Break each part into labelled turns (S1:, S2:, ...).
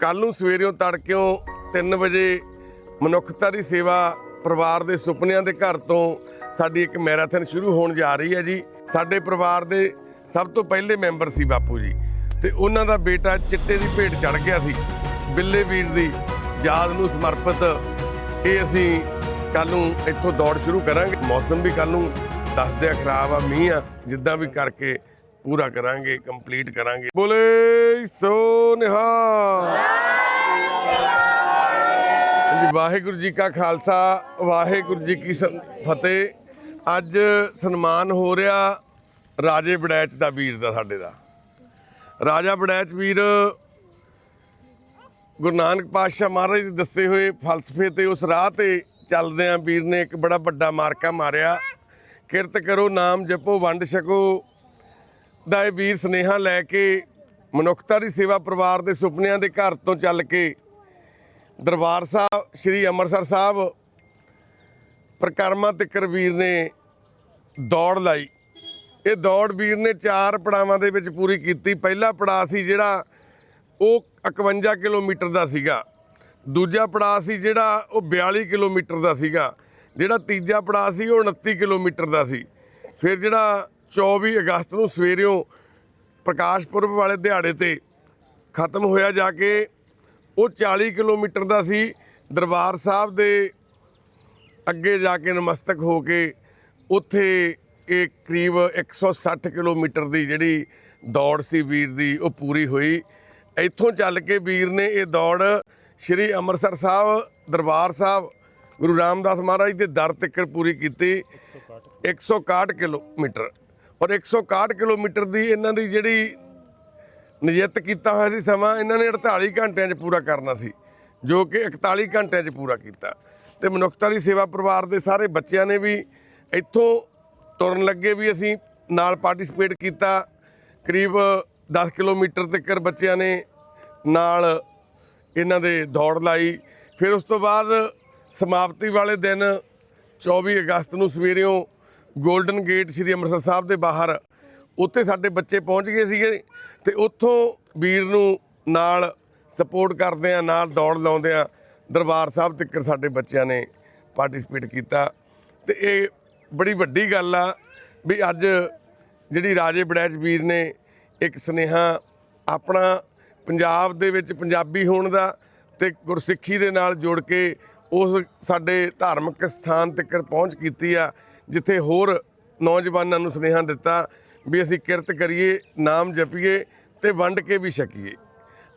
S1: ਕੱਲ ਨੂੰ ਸਵੇਰਿਓਂ ਤੜਕਿਓਂ 3 ਵਜੇ ਮਨੁੱਖਤਾ ਦੀ ਸੇਵਾ ਪਰਿਵਾਰ ਦੇ ਸੁਪਨਿਆਂ ਦੇ ਘਰ ਤੋਂ ਸਾਡੀ ਇੱਕ ਮੈਰਾਥਨ ਸ਼ੁਰੂ ਹੋਣ ਜਾ ਰਹੀ ਹੈ ਜੀ। ਸਾਡੇ ਪਰਿਵਾਰ ਦੇ ਸਭ ਤੋਂ ਪਹਿਲੇ ਮੈਂਬਰ ਸੀ ਬਾਪੂ ਜੀ ਤੇ ਉਹਨਾਂ ਦਾ ਬੇਟਾ ਚਿੱਟੇ ਦੀ ਭੇਟ ਚੜ ਗਿਆ ਸੀ। ਬਿੱਲੇ ਵੀਰ ਦੀ ਯਾਦ ਨੂੰ ਸਮਰਪਿਤ ਇਹ ਅਸੀਂ ਕੱਲ ਨੂੰ ਇੱਥੋਂ ਦੌੜ ਸ਼ੁਰੂ ਕਰਾਂਗੇ। ਮੌਸਮ ਵੀ ਕੱਲ ਨੂੰ ਦੱਸਦੇ ਆ ਖਰਾਬ ਆ, ਮੀਂਹ ਆ, ਜਿੱਦਾਂ ਵੀ ਕਰਕੇ ਪੂਰਾ ਕਰਾਂਗੇ ਕੰਪਲੀਟ ਕਰਾਂਗੇ। ਬੋਲੇ ਸੋ ਨਿਹਾਲ ਜੀ ਵਾਹਿਗੁਰੂ ਜੀ ਕਾ ਖਾਲਸਾ, ਵਾਹਿਗੁਰੂ ਜੀ ਕੀ ਸਨ- ਫਤਿਹ। ਅੱਜ ਸਨਮਾਨ ਹੋ ਰਿਹਾ ਰਾਜੇ ਬੜੈਚ ਦਾ ਵੀਰ ਦਾ, ਸਾਡੇ ਦਾ। ਰਾਜਾ ਬੜੈਚ ਵੀਰ ਗੁਰੂ ਨਾਨਕ ਪਾਤਸ਼ਾਹ ਮਹਾਰਾਜ ਦੇ ਦੱਸੇ ਹੋਏ ਫਲਸਫੇ ਤੇ ਉਸ ਰਾਹ ਤੇ ਚੱਲਦੇ ਆਂ। ਵੀਰ ਨੇ ਇੱਕ ਬੜਾ ਵੱਡਾ ਮਾਰਕਾ ਮਾਰਿਆ। ਕਿਰਤ ਕਰੋ, ਨਾਮ ਜਪੋ, ਵੰਡ ਛਕੋ। ਦਾ ਇਹ ਵੀਰ ਸਨੇਹਾ ਲੈ ਕੇ ਮਨੁੱਖਤਾ ਦੀ ਸੇਵਾ ਪਰਿਵਾਰ ਦੇ ਸੁਪਨਿਆਂ ਦੇ ਘਰ ਤੋਂ ਚੱਲ ਕੇ ਦਰਬਾਰ ਸਾਹਿਬ, ਸ੍ਰੀ ਅੰਮ੍ਰਿਤਸਰ ਸਾਹਿਬ, ਪ੍ਰਕਰਮਾ ਤਿੱਕਰ ਵੀਰ ਨੇ ਦੌੜ ਲਾਈ। ਇਹ ਦੌੜ ਵੀਰ ਨੇ ਚਾਰ ਪੜਾਵਾਂ ਦੇ ਵਿੱਚ ਪੂਰੀ ਕੀਤੀ। ਪਹਿਲਾ ਪੜਾਅ ਸੀ ਜਿਹੜਾ ਉਹ 51 ਕਿਲੋਮੀਟਰ ਦਾ ਸੀਗਾ। ਦੂਜਾ ਪੜਾਅ ਸੀ ਜਿਹੜਾ ਉਹ 42 ਕਿਲੋਮੀਟਰ ਦਾ ਸੀਗਾ। ਜਿਹੜਾ ਤੀਜਾ ਪੜਾਅ ਸੀ ਉਹ 29 ਕਿਲੋਮੀਟਰ ਦਾ ਸੀ। ਫਿਰ ਜਿਹੜਾ 24 ਅਗਸਤ ਨੂੰ ਸਵੇਰਿਓਂ ਪ੍ਰਕਾਸ਼ ਪੁਰਬ ਵਾਲੇ ਦਿਹਾੜੇ ਤੇ ਖਤਮ ਹੋਇਆ ਜਾ ਕੇ ਉਹ 40 ਕਿਲੋਮੀਟਰ ਦਾ ਸੀ। ਦਰਬਾਰ ਸਾਹਿਬ ਦੇ ਅੱਗੇ ਜਾ ਕੇ ਨਮਸਤਕ ਹੋ ਕੇ ਉੱਥੇ ਇਹ ਕਰੀਬ 160 ਕਿਲੋਮੀਟਰ ਦੀ ਜਿਹੜੀ ਦੌੜ ਸੀ ਵੀਰ ਦੀ, ਉਹ ਪੂਰੀ ਹੋਈ। ਇੱਥੋਂ ਚੱਲ ਕੇ ਵੀਰ ਨੇ ਇਹ ਦੌੜ ਸ੍ਰੀ ਅੰਮ੍ਰਿਤਸਰ ਸਾਹਿਬ, ਦਰਬਾਰ ਸਾਹਿਬ, ਗੁਰੂ ਰਾਮਦਾਸ ਮਹਾਰਾਜ ਦੇ ਦਰ ਤੱਕ ਪੂਰੀ ਕੀਤੀ। 161 ਕਿਲੋਮੀਟਰ। ਔਰ 161 ਕਿਲੋਮੀਟਰ ਦੀ ਇਹਨਾਂ ਦੀ ਜਿਹੜੀ ਨਿਯਤ ਕੀਤਾ ਹੋਇਆ ਸੀ ਸਮਾਂ, ਇਹਨਾਂ ਨੇ 48 ਘੰਟਿਆਂ 'ਚ ਪੂਰਾ ਕਰਨਾ ਸੀ, ਜੋ ਕਿ 41 ਘੰਟਿਆਂ 'ਚ ਪੂਰਾ ਕੀਤਾ। ਤੇ ਮਨੁੱਖਤਾ ਦੀ ਸੇਵਾ ਪਰਿਵਾਰ ਦੇ ਸਾਰੇ ਬੱਚਿਆਂ ਨੇ ਵੀ ਇੱਥੋਂ ਤੁਰਨ ਲੱਗੇ ਵੀ ਅਸੀਂ, ਨਾਲ ਪਾਰਟਿਸਿਪੇਟ ਕੀਤਾ। ਕਰੀਬ 10 ਕਿਲੋਮੀਟਰ ਤੱਕ ਬੱਚਿਆਂ ਨੇ ਨਾਲ ਇਹਨਾਂ ਦੇ ਦੌੜ ਲਾਈ। ਫਿਰ ਉਸ ਤੋਂ ਬਾਅਦ ਸਮਾਪਤੀ ਵਾਲੇ ਦਿਨ 24 ਅਗਸਤ ਨੂੰ ਸਵੇਰਿਓਂ ਗੋਲਡਨ ਗੇਟ ਸ੍ਰੀ ਅੰਮ੍ਰਿਤਸਰ ਸਾਹਿਬ ਦੇ ਬਾਹਰ ਉੱਥੇ ਸਾਡੇ ਬੱਚੇ ਪਹੁੰਚ ਗਏ ਸੀਗੇ ਤੇ ਉੱਥੋਂ ਵੀਰ ਨੂੰ ਨਾਲ ਸਪੋਰਟ ਕਰਦੇ ਆ, ਨਾਲ ਦੌੜ ਲਾਉਂਦੇ ਆ। ਦਰਬਾਰ ਸਾਹਿਬ ਤੱਕ ਸਾਡੇ ਬੱਚਿਆਂ ਨੇ ਪਾਰਟਿਸਿਪੇਟ ਕੀਤਾ। ਤੇ ਇਹ ਬੜੀ ਵੱਡੀ ਗੱਲ ਆ ਵੀ ਅੱਜ ਜਿਹੜੀ ਰਾਜੇ ਬੜੈਚ ਵੀਰ ਨੇ ਇੱਕ ਸਨੇਹਾ ਆਪਣਾ ਪੰਜਾਬ ਦੇ ਵਿੱਚ ਪੰਜਾਬੀ ਹੋਣ ਦਾ ਤੇ ਗੁਰਸਿੱਖੀ ਦੇ ਨਾਲ ਜੁੜ ਕੇ ਉਸ ਸਾਡੇ ਧਾਰਮਿਕ ਸਥਾਨ ਤੱਕ ਪਹੁੰਚ ਕੀਤੀ ਆ, ਜਿੱਥੇ ਹੋਰ ਨੌਜਵਾਨਾਂ ਨੂੰ ਸੁਨੇਹਾ ਦਿੱਤਾ। ਵੀ ਅਸੀਂ ਕਿਰਤ ਕਰੀਏ, ਨਾਮ ਜਪੀਏ ਤੇ ਵੰਡ ਕੇ ਵੀ ਛਕੀਏ।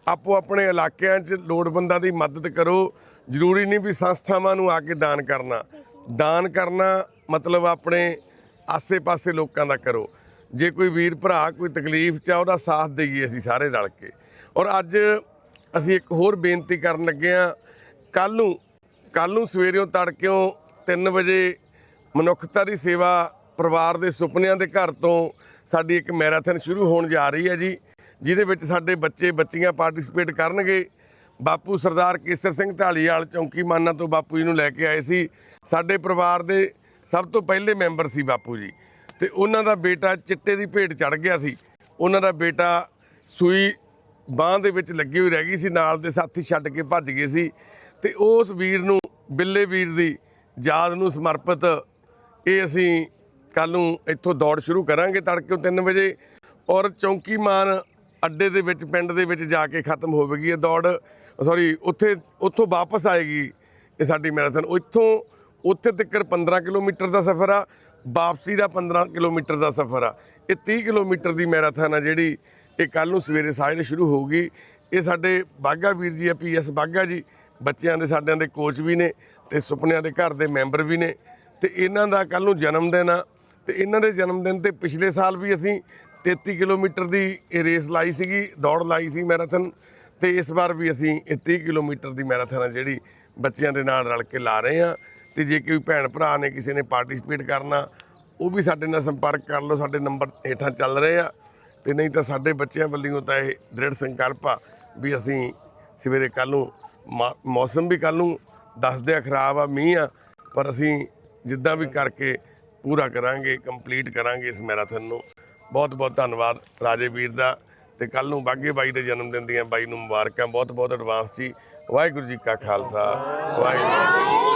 S1: ਆਪੋ ਆਪਣੇ ਇਲਾਕਿਆਂ 'ਚ ਲੋੜਵੰਦਾਂ ਦੀ ਮਦਦ ਕਰੋ। ਜ਼ਰੂਰੀ ਨਹੀਂ ਵੀ ਸੰਸਥਾਵਾਂ ਨੂੰ ਆ ਕੇ ਦਾਨ ਕਰਨਾ। ਦਾਨ ਕਰਨਾ ਮਤਲਬ ਆਪਣੇ ਆਸੇ-ਪਾਸੇ ਲੋਕਾਂ ਦਾ ਕਰੋ। ਜੇ ਕੋਈ ਵੀਰ ਭਰਾ, ਕੋਈ ਤਕਲੀਫ 'ਚ ਆ, ਉਹਦਾ ਸਾਥ ਦੇਈਏ ਅਸੀਂ ਸਾਰੇ ਰਲ ਕੇ। ਔਰ ਅੱਜ ਅਸੀਂ ਇੱਕ ਹੋਰ ਬੇਨਤੀ ਕਰਨ ਲੱਗੇ ਆ ਕੱਲ ਨੂੰ ਕੱਲ ਨੂੰ ਸਵੇਰਿਓਂ ਤੜਕਿਓਂ 3 ਵਜੇ ਮਨੁੱਖਤਾ ਦੀ ਸੇਵਾ ਪਰਿਵਾਰ ਦੇ ਸੁਪਨਿਆਂ ਦੇ ਘਰ ਤੋਂ ਸਾਡੀ ਇੱਕ ਮੈਰਾਥਨ ਸ਼ੁਰੂ ਹੋਣ ਜਾ ਰਹੀ ਹੈ ਜੀ, ਜਿਹਦੇ ਵਿੱਚ ਸਾਡੇ ਬੱਚੇ ਬੱਚੀਆਂ ਪਾਰਟਿਸਿਪੇਟ ਕਰਨਗੇ। ਬਾਪੂ ਸਰਦਾਰ ਕੇਸਰ ਸਿੰਘ ਢਾਲੀਵਾਲ ਚੌਂਕੀ ਮਾਨਾ ਤੋਂ ਬਾਪੂ ਜੀ ਨੂੰ ਲੈ ਕੇ ਆਏ ਸੀ। ਸਾਡੇ ਪਰਿਵਾਰ ਦੇ ਸਭ ਤੋਂ ਪਹਿਲੇ ਮੈਂਬਰ ਸੀ ਬਾਪੂ ਜੀ। ਤੇ ਉਹਨਾਂ ਦਾ ਬੇਟਾ ਚਿੱਟੇ ਦੀ ਭੇਟ ਚੜ ਗਿਆ ਸੀ। ਉਹਨਾਂ ਦਾ ਬੇਟਾ ਸੂਈ ਬਾਹ ਦੇ ਵਿੱਚ ਲੱਗੀ ਹੋਈ ਰਹਿ ਗਈ ਸੀ, ਨਾਲ ਦੇ ਸਾਥੀ ਛੱਡ ਕੇ ਭੱਜ ਗਏ ਸੀ। ਤੇ ਉਸ ਵੀਰ ਨੂੰ, ਬਿੱਲੇ ਵੀਰ ਦੀ ਯਾਦ ਨੂੰ ਸਮਰਪਿਤ ਇਹ ਅਸੀਂ ਕੱਲ ਨੂੰ ਇੱਥੋਂ ਦੌੜ ਸ਼ੁਰੂ ਕਰਾਂਗੇ ਤੜਕੇ 3 ਵਜੇ ਔਰ ਚੌਂਕੀ ਮਾਨ ਅੱਡੇ ਦੇ ਵਿੱਚ, ਪਿੰਡ ਦੇ ਵਿੱਚ ਜਾ ਕੇ ਖਤਮ ਹੋਵੇਗੀ ਇਹ ਦੌੜ। ਸੌਰੀ ਉੱਥੇ, ਉੱਥੋਂ ਵਾਪਸ ਆਏਗੀ ਇਹ ਸਾਡੀ ਮੈਰਾਥਨ। ਉੱਥੋਂ, ਉੱਥੇ ਤੱਕ 15 ਕਿਲੋਮੀਟਰ ਦਾ ਸਫ਼ਰ ਆ, ਵਾਪਸੀ ਦਾ 15 ਕਿਲੋਮੀਟਰ ਦਾ ਸਫ਼ਰ ਆ। ਇਹ 30 ਕਿਲੋਮੀਟਰ ਦੀ ਮੈਰਾਥਨ ਆ ਜਿਹੜੀ ਇਹ ਕੱਲ ਨੂੰ ਸਵੇਰੇ ਸਾਜਰੇ ਸ਼ੁਰੂ ਹੋਊਗੀ। ਇਹ ਸਾਡੇ ਬਾਗਾ ਵੀਰ ਜੀ ਆ ਪੀਐਸ ਬਾਗਾ ਜੀ। ਬੱਚਿਆਂ ਦੇ, ਸਾਡਿਆਂ ਦੇ ਕੋਚ ਵੀ ਨੇ ਤੇ ਸੁਪਨਿਆਂ ਦੇ ਘਰ ਦੇ ਮੈਂਬਰ ਵੀ ਨੇ। ਤੇ ਇਹਨਾਂ ਦਾ ਕੱਲ ਨੂੰ ਜਨਮ ਦਿਨ ਆ। ਤੇ ਇਹਨਾਂ ਦੇ ਜਨਮ ਦਿਨ ਤੇ ਪਿਛਲੇ ਸਾਲ ਵੀ ਅਸੀਂ 33 ਕਿਲੋਮੀਟਰ ਦੀ ਇਹ ਰੇਸ ਲਾਈ ਸੀਗੀ, ਦੌੜ ਲਾਈ ਸੀ ਮੈਰਾਥਨ ਤੇ ਇਸ ਵਾਰ ਵੀ ਅਸੀਂ ਇਹ 30 ਕਿਲੋਮੀਟਰ ਦੀ ਮੈਰਾਥਨ ਆ ਜਿਹੜੀ ਬੱਚਿਆਂ ਦੇ ਨਾਲ ਰਲ ਕੇ ਲਾ ਰਹੇ ਆ ਤੇ ਜੇ ਕੋਈ ਭੈਣ ਭਰਾ ਨੇ ਕਿਸੇ ਨੇ ਪਾਰਟਿਸਿਪੇਟ ਕਰਨਾ, ਉਹ ਵੀ ਸਾਡੇ ਨਾਲ ਸੰਪਰਕ ਕਰ ਲਓ, ਸਾਡੇ ਨੰਬਰ ਹੇਠਾਂ ਚੱਲ ਰਹੇ ਆ ਤੇ ਨਹੀਂ ਤਾਂ ਸਾਡੇ ਬੱਚਿਆਂ ਵੱਲੋਂ ਤਾਂ ਇਹ ਦ੍ਰਿੜ ਸੰਕਲਪ ਆ ਵੀ ਅਸੀਂ ਸਵੇਰੇ ਕੱਲ ਨੂੰ ਮਾ- ਮੌਸਮ ਵੀ ਕੱਲ ਨੂੰ ਦੱਸਦੇ ਆ ਖਰਾਬ ਆ, ਮੀਂਹ ਆ, ਪਰ ਅਸੀਂ ਜਿੱਦਾਂ ਵੀ ਕਰਕੇ ਪੂਰਾ ਕਰਾਂਗੇ ਕੰਪਲੀਟ ਕਰਾਂਗੇ ਇਸ ਮੈਰਾਥਨ ਨੂੰ। ਬਹੁਤ ਬਹੁਤ ਧੰਨਵਾਦ ਰਾਜੇ ਵੀਰ ਦਾ। ਤੇ ਤੇ ਕੱਲ ਨੂੰ ਬਾਗੇ ਬਾਈ ਦੇ ਜਨਮ ਦਿਨ ਦੀਆਂ ਬਾਈ ਨੂੰ ਮੁਬਾਰਕਾਂ। ਬਹੁਤ ਬਹੁਤ ਐਡਵਾਂਸ ਜੀ। ਵਾਹਿਗੁਰੂ ਜੀ ਕਾ ਖਾਲਸਾ। ਵਾਹਿਗੁਰੂ ਜੀ